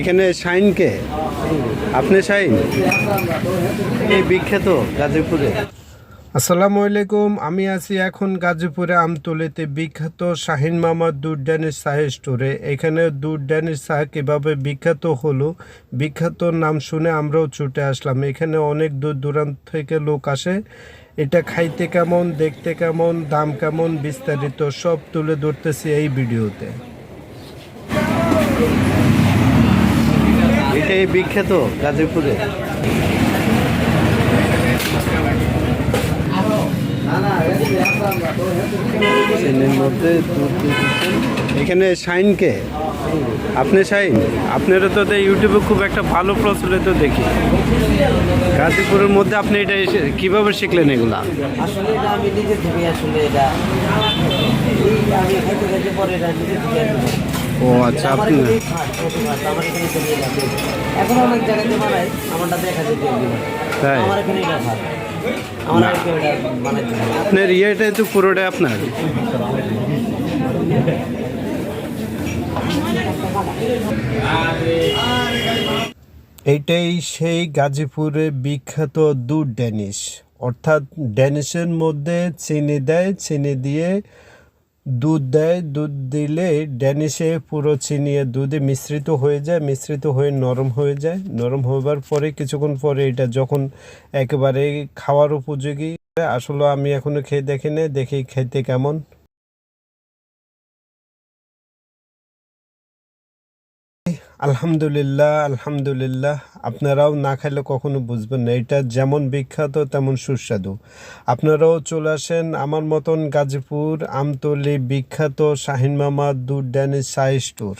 এখানে শাইনকে আপনি শাইন? এই বিখ্যাত গাজীপুরে? আসসালামু আলাইকুম, আমি আছি এখন গাজীপুরে আমতলিতে বিখ্যাত শাহিন দুধ ড্যানিশ শাহ স্টোরে। এখানে দুধ ড্যানিশ শাহ কীভাবে বিখ্যাত হলো, বিখ্যাত নাম শুনে আমরাও ছুটে আসলাম। এখানে অনেক দূর দূরান্ত থেকে লোক আসে। এটা খাইতে কেমন, দেখতে কেমন, দাম কেমন বিস্তারিত সব তুলে ধরতেছি এই ভিডিওতে। এটাই বিখ্যাত গাজীপুরে। মধ্যে এখানে শাইনকে। আপনি শাইন? আপনারও তো ইউটিউবে খুব একটা ভালো প্রচলিত দেখি। গাজীপুরের মধ্যে আপনি এটা কীভাবে শিখলেন এগুলা? আসলে আমি নিজে থেকে আসলে এটা আমি পরে ও আচ্ছা আপনি এখানে অনেক জায়গাতে বানাই আমারটা দেখা তাই? আমার এখানে এটা আমার আর কেউ এটা বানাইতে পারে না। আপনার ইয়েটাই তো পুরোটাই আপনার। এইটাই সেই গাজীপুরে বিখ্যাত দুধ ড্যানিশ অর্থাৎ ড্যানিশের মধ্যে চিনি দেয় চিনি দিয়ে দুধ দেয়, দুধ দিলে ড্যানিশে পুরো চিনিয়ে দুধে মিশ্রিত হয়ে যায়, মিশ্রিত হয়ে নরম হয়ে যায়। নরম হবার পরে, কিছুক্ষণ পরে এটা যখন একেবারে খাওয়ার উপযোগী, আসলে আমি এখনও খেয়ে দেখি না দেখি খেতে কেমন। আলহামদুলিল্লাহ আলহামদুলিল্লাহ। আপনারাও না খাইলে কখনো বুঝবেন না। এটা যেমন বিখ্যাত, তেমন সুস্বাদু। আপনারাও চলে আসেন আমার মতন গাজীপুর আমতলি বিখ্যাত শাহিন মামা দুধ ড্যানিশ সাই স্টোর